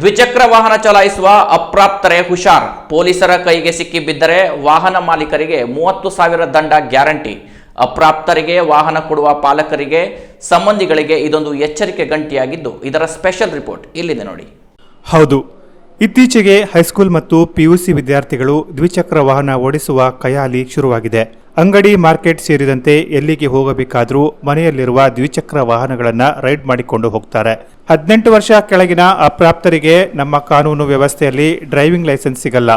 ದ್ವಿಚಕ್ರ ವಾಹನ ಚಲಾಯಿಸುವ ಅಪ್ರಾಪ್ತರೇ ಹುಷಾರ್. ಪೊಲೀಸರ ಕೈಗೆ ಸಿಕ್ಕಿ ಬಿದ್ದರೆ ವಾಹನ ಮಾಲೀಕರಿಗೆ ಮೂವತ್ತು ಸಾವಿರ ದಂಡ ಗ್ಯಾರಂಟಿ. ಅಪ್ರಾಪ್ತರಿಗೆ ವಾಹನ ಕೊಡುವ ಪಾಲಕರಿಗೆ, ಸಂಬಂಧಿಗಳಿಗೆ ಇದೊಂದು ಎಚ್ಚರಿಕೆ ಗಂಟಿಯಾಗಿದ್ದು, ಇದರ ಸ್ಪೆಷಲ್ ರಿಪೋರ್ಟ್ ಇಲ್ಲಿದೆ ನೋಡಿ. ಹೌದು. ಇತ್ತೀಚೆಗೆ ಹೈಸ್ಕೂಲ್ ಮತ್ತು ಪಿಯುಸಿ ವಿದ್ಯಾರ್ಥಿಗಳು ದ್ವಿಚಕ್ರ ವಾಹನ ಓಡಿಸುವ ಕಯಾಲಿ ಶುರುವಾಗಿದೆ. ಅಂಗಡಿ, ಮಾರ್ಕೆಟ್ ಸೇರಿದಂತೆ ಎಲ್ಲಿಗೆ ಹೋಗಬೇಕಾದರೂ ಮನೆಯಲ್ಲಿರುವ ದ್ವಿಚಕ್ರ ವಾಹನಗಳನ್ನು ರೈಡ್ ಮಾಡಿಕೊಂಡು ಹೋಗ್ತಾರೆ. ಹದಿನೆಂಟು ವರ್ಷ ಕೆಳಗಿನ ಅಪ್ರಾಪ್ತರಿಗೆ ನಮ್ಮ ಕಾನೂನು ವ್ಯವಸ್ಥೆಯಲ್ಲಿ ಡ್ರೈವಿಂಗ್ ಲೈಸೆನ್ಸ್ ಸಿಗಲ್ಲ.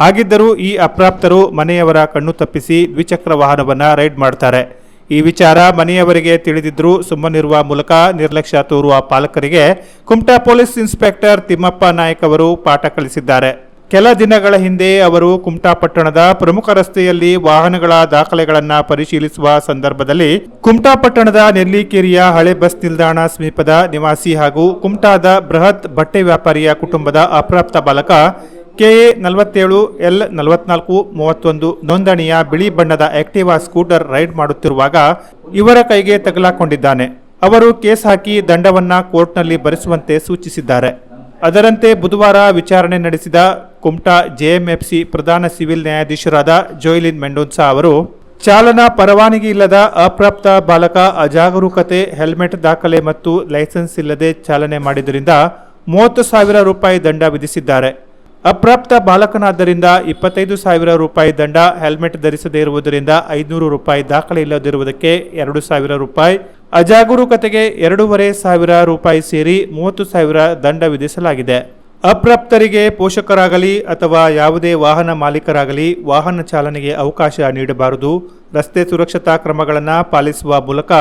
ಹಾಗಿದ್ದರೂ ಈ ಅಪ್ರಾಪ್ತರು ಮನೆಯವರ ಕಣ್ಣು ತಪ್ಪಿಸಿ ದ್ವಿಚಕ್ರ ವಾಹನವನ್ನು ರೈಡ್ ಮಾಡ್ತಾರೆ. ಈ ವಿಚಾರ ಮನೆಯವರಿಗೆ ತಿಳಿದಿದ್ದರೂ ಸುಮ್ಮನಿರುವ ಮೂಲಕ ನಿರ್ಲಕ್ಷ್ಯ ತೋರುವ ಪಾಲಕರಿಗೆ ಕುಮಟಾ ಪೊಲೀಸ್ ಇನ್ಸ್ಪೆಕ್ಟರ್ ತಿಮ್ಮಪ್ಪ ನಾಯಕ್ ಅವರು ಪಾಠ ಕಲಿಸಿದ್ದಾರೆ. ಕೆಲ ದಿನಗಳ ಹಿಂದೆ ಅವರು ಕುಮಟಾ ಪಟ್ಟಣದ ಪ್ರಮುಖ ರಸ್ತೆಯಲ್ಲಿ ವಾಹನಗಳ ದಾಖಲೆಗಳನ್ನು ಪರಿಶೀಲಿಸುವ ಸಂದರ್ಭದಲ್ಲಿ ಕುಮಟಾ ಪಟ್ಟಣದ ನೆಲ್ಲಿಕೇರಿಯ ಹಳೆ ಬಸ್ ನಿಲ್ದಾಣ ಸಮೀಪದ ನಿವಾಸಿ ಹಾಗೂ ಕುಮಟಾದ ಬೃಹತ್ ಬಟ್ಟೆ ವ್ಯಾಪಾರಿಯ ಕುಟುಂಬದ ಅಪ್ರಾಪ್ತ ಬಾಲಕ ಕೆಎ ನಲವತ್ತೇಳು, ಎಲ್ ನಲವತ್ನಾಲ್ಕು, ಮೂವತ್ತೊಂದು ನೋಂದಣಿಯ ಬಿಳಿ ಬಣ್ಣದ ಆಕ್ಟಿವಾ ಸ್ಕೂಟರ್ ರೈಡ್ ಮಾಡುತ್ತಿರುವಾಗ ಇವರ ಕೈಗೆ ತಗಲಾಕೊಂಡಿದ್ದಾನೆ. ಅವರು ಕೇಸ್ ಹಾಕಿ ದಂಡವನ್ನ ಕೋರ್ಟ್ನಲ್ಲಿ ಭರಿಸುವಂತೆ ಸೂಚಿಸಿದ್ದಾರೆ. ಅದರಂತೆ ಬುಧವಾರ ವಿಚಾರಣೆ ನಡೆಸಿದ ಕುಮಟಾ ಜೆಎಂಎಫ್ಸಿ ಪ್ರಧಾನ ಸಿವಿಲ್ ನ್ಯಾಯಾಧೀಶರಾದ ಜೋಯ್ಲಿನ್ ಮೆಂಡೋನ್ಸಾ ಅವರು, ಚಾಲನಾ ಪರವಾನಗಿ ಇಲ್ಲದ ಅಪ್ರಾಪ್ತ ಬಾಲಕ ಅಜಾಗರೂಕತೆ, ಹೆಲ್ಮೆಟ್ ದಾಖಲೆ ಮತ್ತು ಲೈಸೆನ್ಸ್ ಇಲ್ಲದೆ ಚಾಲನೆ ಮಾಡಿದ್ದರಿಂದ ಮೂವತ್ತು ಸಾವಿರ ರೂಪಾಯಿ ದಂಡ ವಿಧಿಸಿದ್ದಾರೆ. ಅಪ್ರಾಪ್ತ ಬಾಲಕನಾದ್ದರಿಂದ ಇಪ್ಪತ್ತೈದು ಸಾವಿರ ರೂಪಾಯಿ ದಂಡ, ಹೆಲ್ಮೆಟ್ ಧರಿಸದೇ ಇರುವುದರಿಂದ ಐದುನೂರು ರೂಪಾಯಿ ದಾಖಲೆ ಇಲ್ಲದಿರುವುದಕ್ಕೆ ಎರಡು ಸಾವಿರ ರೂಪಾಯಿ, ಅಜಾಗರೂಕತೆಗೆ ಎರಡೂವರೆ ಸಾವಿರ ರೂಪಾಯಿ ಸೇರಿ ಮೂವತ್ತು ಸಾವಿರ ದಂಡ ವಿಧಿಸಲಾಗಿದೆ. ಅಪ್ರಾಪ್ತರಿಗೆ ಪೋಷಕರಾಗಲಿ ಅಥವಾ ಯಾವುದೇ ವಾಹನ ಮಾಲೀಕರಾಗಲಿ ವಾಹನ ಚಾಲನೆಗೆ ಅವಕಾಶ ನೀಡಬಾರದು. ರಸ್ತೆ ಸುರಕ್ಷತಾ ಕ್ರಮಗಳನ್ನು ಪಾಲಿಸುವ ಮೂಲಕ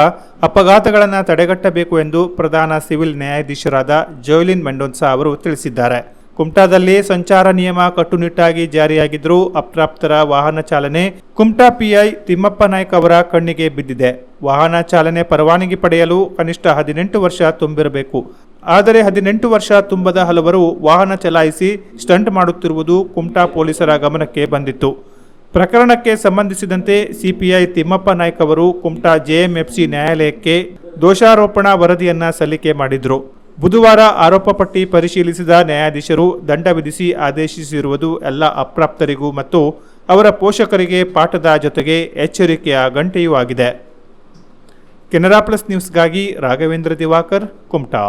ಅಪಘಾತಗಳನ್ನು ತಡೆಗಟ್ಟಬೇಕು ಎಂದು ಪ್ರಧಾನ ಸಿವಿಲ್ ನ್ಯಾಯಾಧೀಶರಾದ ಜೋಯ್ಲಿನ್ ಮೆಂಡೋನ್ಸಾ ಅವರು ತಿಳಿಸಿದ್ದಾರೆ. ಕುಮಟಾದಲ್ಲಿ ಸಂಚಾರ ನಿಯಮ ಕಟ್ಟುನಿಟ್ಟಾಗಿ ಜಾರಿಯಾಗಿದ್ದರೂ ಅಪ್ರಾಪ್ತರ ವಾಹನ ಚಾಲನೆ ಕುಮಟಾ ಪಿಐ ತಿಮ್ಮಪ್ಪ ನಾಯ್ಕ ಅವರ ಕಣ್ಣಿಗೆ ಬಿದ್ದಿದೆ. ವಾಹನ ಚಾಲನೆ ಪರವಾನಗಿ ಪಡೆಯಲು ಕನಿಷ್ಠ ಹದಿನೆಂಟು ವರ್ಷ ತುಂಬಿರಬೇಕು. ಆದರೆ ಹದಿನೆಂಟು ವರ್ಷ ತುಂಬದ ಹಲವರು ವಾಹನ ಚಲಾಯಿಸಿ ಸ್ಟಂಟ್ ಮಾಡುತ್ತಿರುವುದು ಕುಮಟಾ ಪೊಲೀಸರ ಗಮನಕ್ಕೆ ಬಂದಿತ್ತು. ಪ್ರಕರಣಕ್ಕೆ ಸಂಬಂಧಿಸಿದಂತೆ ಸಿಪಿಐ ತಿಮ್ಮಪ್ಪ ನಾಯ್ಕ ಅವರು ಕುಮಟಾ ಜೆಎಂಎಫ್ಸಿ ನ್ಯಾಯಾಲಯಕ್ಕೆ ದೋಷಾರೋಪಣಾ ವರದಿಯನ್ನ ಸಲ್ಲಿಕೆ ಮಾಡಿದ್ರು. ಬುಧವಾರ ಆರೋಪ ಪಟ್ಟಿ ಪರಿಶೀಲಿಸಿದ ನ್ಯಾಯಾಧೀಶರು ದಂಡ ವಿಧಿಸಿ ಆದೇಶಿಸಿರುವುದು ಎಲ್ಲ ಅಪ್ರಾಪ್ತರಿಗೂ ಮತ್ತು ಅವರ ಪೋಷಕರಿಗೆ ಪಾಠದ ಜೊತೆಗೆ ಎಚ್ಚರಿಕೆಯ ಗಂಟೆಯೂ ಆಗಿದೆ. ಕೆನರಾ ಪ್ಲಸ್ ನ್ಯೂಸ್ಗಾಗಿ ರಾಘವೇಂದ್ರ ದಿವಾಕರ್, ಕುಮಟಾ.